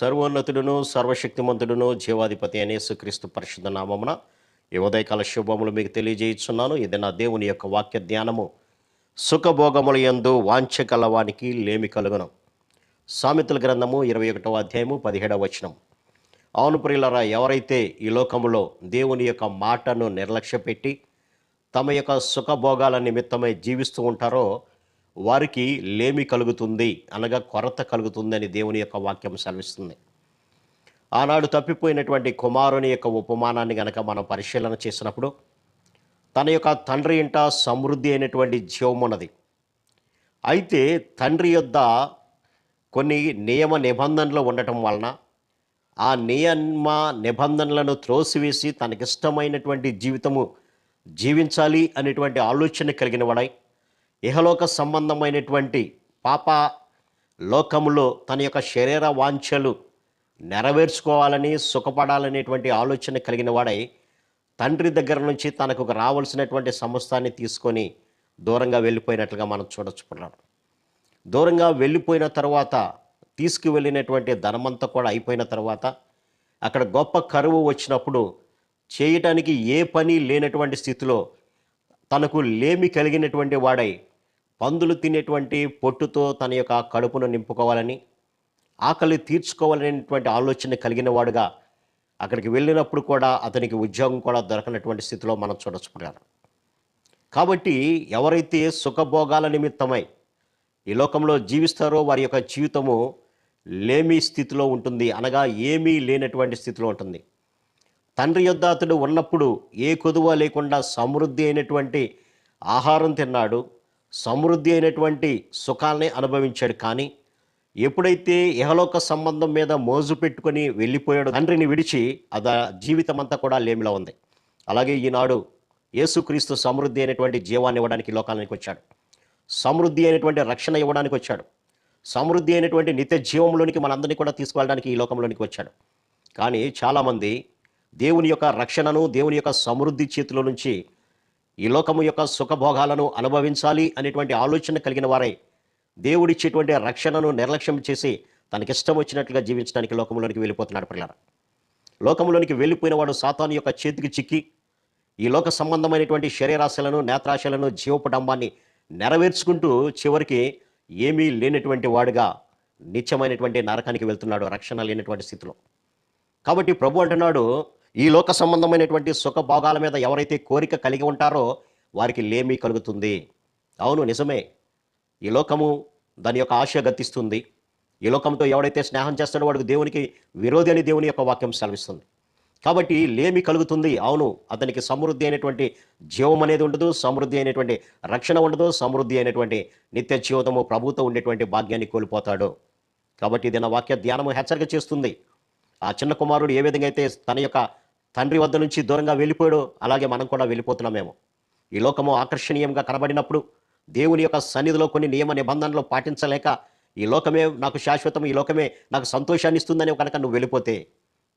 సర్వోన్నతుడును సర్వశక్తిమంతుడును జీవాధిపతి అనే సుక్రీస్తు పరిశుద్ధ నామమున యువదయకాల శుభములు మీకు తెలియజేయిస్తున్నాను ఇది నా దేవుని యొక్క వాక్య ధ్యానము. సుఖభోగముల యందు వాంఛ కలవానికి లేమి కలుగును. సామెతల గ్రంథము ఇరవై ఒకటవ అధ్యాయము పదిహేడవ వచనం. అవును ప్రియులరా ఎవరైతే ఈ లోకములో దేవుని యొక్క మాటను నిర్లక్ష్యపెట్టి తమ యొక్క సుఖభోగాల నిమిత్తమై జీవిస్తూ ఉంటారో వారికి లేమి కలుగుతుంది అనగా కొరత కలుగుతుందని దేవుని యొక్క వాక్యం సెలవిస్తుంది. ఆనాడు తప్పిపోయినటువంటి కుమారుని యొక్క ఉపమానాన్ని గనక మనం పరిశీలన చేసినప్పుడు తన యొక్క తండ్రి ఇంట సమృద్ధి అయినటువంటి జీవం ఉన్నది. అయితే తండ్రి యొద్ద కొన్ని నియమ నిబంధనలు ఉండటం వలన ఆ నియమ నిబంధనలను త్రోసివేసి తనకిష్టమైనటువంటి జీవితము జీవించాలి అనేటువంటి ఆలోచన కలిగిన వాడై ఇహలోక సంబంధమైనటువంటి పాప లోకములో తన యొక్క శరీర వాంఛలు నెరవేర్చుకోవాలని సుఖపడాలనేటువంటి ఆలోచన కలిగిన వాడై తండ్రి దగ్గర నుంచి తనకు రావాల్సినటువంటి సమస్తాన్ని తీసుకొని దూరంగా వెళ్ళిపోయినట్లుగా మనం చూడొచ్చు దూరంగా వెళ్ళిపోయిన తర్వాత తీసుకువెళ్ళినటువంటి ధనమంతా కూడా అయిపోయిన తర్వాత అక్కడ గొప్ప కరువు వచ్చినప్పుడు చేయటానికి ఏ పని లేనటువంటి స్థితిలో తనకు లేమి కలిగినటువంటి వాడై పందులు తినేటువంటి పొట్టుతో తన యొక్క కడుపును నింపుకోవాలని ఆకలి తీర్చుకోవాలనేటువంటి ఆలోచన కలిగిన వాడుగా అక్కడికి వెళ్ళినప్పుడు కూడా అతనికి ఉద్యోగం కూడా దొరకనటువంటి స్థితిలో మనం చూడొచ్చు కాబట్టి ఎవరైతే సుఖభోగాల నిమిత్తమై ఈ లోకంలో జీవిస్తారో వారి యొక్క జీవితము లేమి స్థితిలో ఉంటుంది అనగా ఏమీ లేనటువంటి స్థితిలో ఉంటుంది. తండ్రి యొద్ద అతడు ఉన్నప్పుడు ఏ కొదువ లేకుండా సమృద్ధి అయినటువంటి ఆహారం తిన్నాడు సమృద్ధి అయినటువంటి సుఖాలని అనుభవించాడు. కానీ ఎప్పుడైతే ఇహలోక సంబంధం మీద మోజు పెట్టుకొని వెళ్ళిపోయాడు తండ్రిని విడిచి అది జీవితం అంతా కూడా లేమిలో ఉంది. అలాగే ఈనాడు యేసుక్రీస్తు సమృద్ధి అయినటువంటి జీవాన్ని ఇవ్వడానికి ఈ లోకానికి వచ్చాడు. సమృద్ధి అయినటువంటి రక్షణ ఇవ్వడానికి వచ్చాడు. సమృద్ధి అయినటువంటి నిత్య జీవంలోనికి మనందరినీ కూడా తీసుకువెళ్ళడానికి ఈ లోకంలోనికి వచ్చాడు. కానీ చాలామంది దేవుని యొక్క రక్షణను దేవుని యొక్క సమృద్ధి చేతిలో నుంచి ఈ లోకము యొక్క సుఖభోగాలను అనుభవించాలి అనేటువంటి ఆలోచన కలిగిన వారై దేవుడిచ్చేటువంటి రక్షణను నిర్లక్ష్యం చేసి తనకిష్టం వచ్చినట్లుగా జీవించడానికి లోకంలోనికి వెళ్ళిపోతున్నాడు పిల్లలు లోకంలోనికి వెళ్ళిపోయిన వాడు సాతాను యొక్క చేతికి చిక్కి ఈ లోక సంబంధమైనటువంటి శరీరాశలను నేత్రాశలను జీవపడంబాన్ని నెరవేర్చుకుంటూ చివరికి ఏమీ లేనటువంటి వాడుగా నిత్యమైనటువంటి నరకానికి వెళ్తున్నాడు రక్షణ లేనటువంటి స్థితిలో. కాబట్టి ప్రభు అంటున్నాడు ఈ లోక సంబంధమైనటువంటి సుఖ భోగాల మీద ఎవరైతే కోరిక కలిగి ఉంటారో వారికి లేమి కలుగుతుంది. అవును నిజమే. ఈ లోకము దాని యొక్క ఆశ గతిస్తుంది. ఈ లోకంతో ఎవడైతే స్నేహం చేస్తాడో వాడికి దేవునికి విరోధి అని దేవుని యొక్క వాక్యం సెలవిస్తుంది. కాబట్టి లేమి కలుగుతుంది. అవును అతనికి సమృద్ధి అయినటువంటి జీవం అనేది ఉండదు సమృద్ధి అయినటువంటి రక్షణ ఉండదు సమృద్ధి అయినటువంటి నిత్య జీవితము ప్రభుతో ఉండేటువంటి భాగ్యాన్ని కోల్పోతాడు. కాబట్టి ఇది నా వాక్య ధ్యానము హెచ్చరిక చేస్తుంది. ఆ చిన్న కుమారుడు ఏ విధంగా అయితే తన యొక్క తండ్రి వద్ద నుంచి దూరంగా వెళ్ళిపోయాడో. అలాగే మనం కూడా వెళ్ళిపోతున్నామేమో ఈ లోకము ఆకర్షణీయంగా కనబడినప్పుడు దేవుని యొక్క సన్నిధిలో కొన్ని నియమ నిబంధనలు పాటించలేక ఈ లోకమే నాకు శాశ్వతం ఈ లోకమే నాకు సంతోషాన్ని ఇస్తుందని కనుక నువ్వు వెళ్ళిపోతే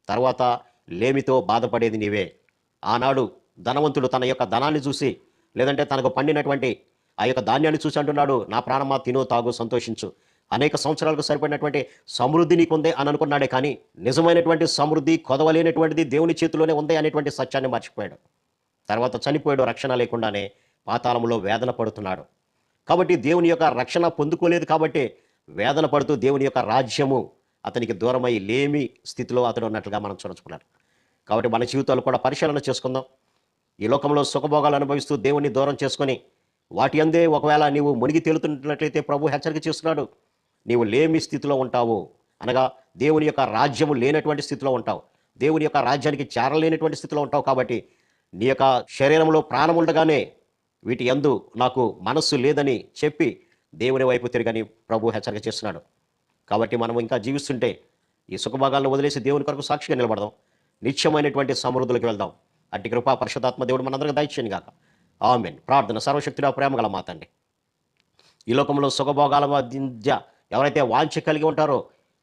తర్వాత లేమితో బాధపడేది నీవే. ఆనాడు ధనవంతుడు తన యొక్క ధనాన్ని చూసి లేదంటే తనకు పండినటువంటి ఆ యొక్క ధాన్యాన్ని చూసి అంటున్నాడు నా ప్రాణమా తిను తాగు సంతోషించు. అనేక సంవత్సరాలకు సరిపడినటువంటి సమృద్ధి నీకుందే అని అనుకున్నాడే కానీ నిజమైనటువంటి సమృద్ధి కొదవలేనటువంటిది దేవుని చేతిలోనే ఉంది అనేటువంటి సత్యాన్ని మర్చిపోయాడు. తర్వాత చనిపోయాడు రక్షణ లేకుండానే పాతాళంలో వేదన పడుతున్నాడు. కాబట్టి దేవుని యొక్క రక్షణ పొందుకోలేదు కాబట్టి వేదన పడుతూ దేవుని యొక్క రాజ్యము అతనికి దూరమై లేమి స్థితిలో అతడు ఉన్నట్లుగా మనం చూడచుకున్నాడు కాబట్టి మన జీవితాలు కూడా పరిశీలన చేసుకుందాం. ఈ లోకంలో సుఖభోగాలు అనుభవిస్తూ దేవుణ్ణి దూరం చేసుకొని వాటి అందే ఒకవేళ నీవు మునిగి తేలుతున్నట్లయితే ప్రభు హెచ్చరిక చేస్తున్నాడు. నీవు లేమి స్థితిలో ఉంటావు. అనగా దేవుని యొక్క రాజ్యము లేనటువంటి స్థితిలో ఉంటావు. దేవుని యొక్క రాజ్యానికి చేరలేనటువంటి స్థితిలో ఉంటావు కాబట్టి నీ యొక్క శరీరంలో ప్రాణం ఉండగానే వీటి ఎందు నాకు మనస్సు లేదని చెప్పి దేవుని వైపు తిరగని ప్రభు హెచ్చరిక చేస్తున్నాడు. కాబట్టి మనం ఇంకా జీవిస్తుంటే ఈ సుఖభాగాలను వదిలేసి దేవుని కొరకు సాక్షిగా నిలబడదాం. నిత్యమైనటువంటి సమృద్ధులకు వెళ్దాం. అట్టి కృపా పరిశుధాత్మ దేవుడు మనందరికీ దయచేయండి గాక. ఆమెన్. ప్రార్థన సర్వశక్తిలో ప్రేమ గల మాతండి ఈ లోకంలో సుఖభోగాల మధ్య ఎవరైతే వాంఛ కలిగి ఉంటారో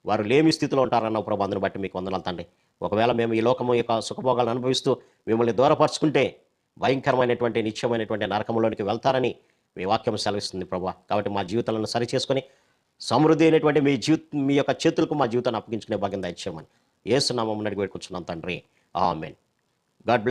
వారు లేమి స్థితిలో ఉంటారన్న ప్రభావాన్ని బట్టి మీకు వందనాలు తండ్రి. ఒకవేళ మేము ఈ లోకము యొక్క సుఖభోగాలను అనుభవిస్తూ మిమ్మల్ని దూరపరుచుకుంటే భయంకరమైనటువంటి నిత్యమైనటువంటి నరకంలోనికి వెళ్తారని మీ వాక్యం సెలవిస్తుంది ప్రభా. కాబట్టి మా జీవితాలను సరి చేసుకొని సమృద్ధి అయినటువంటి మీ జీవిత మీ యొక్క చేతులకు మా జీవితాన్ని అప్పగించుకునే భాగ్యం దయచేయమని ఏసునామం అడిగి పెట్టుకుంటున్నాం తండ్రి. ఆమెన్. God bless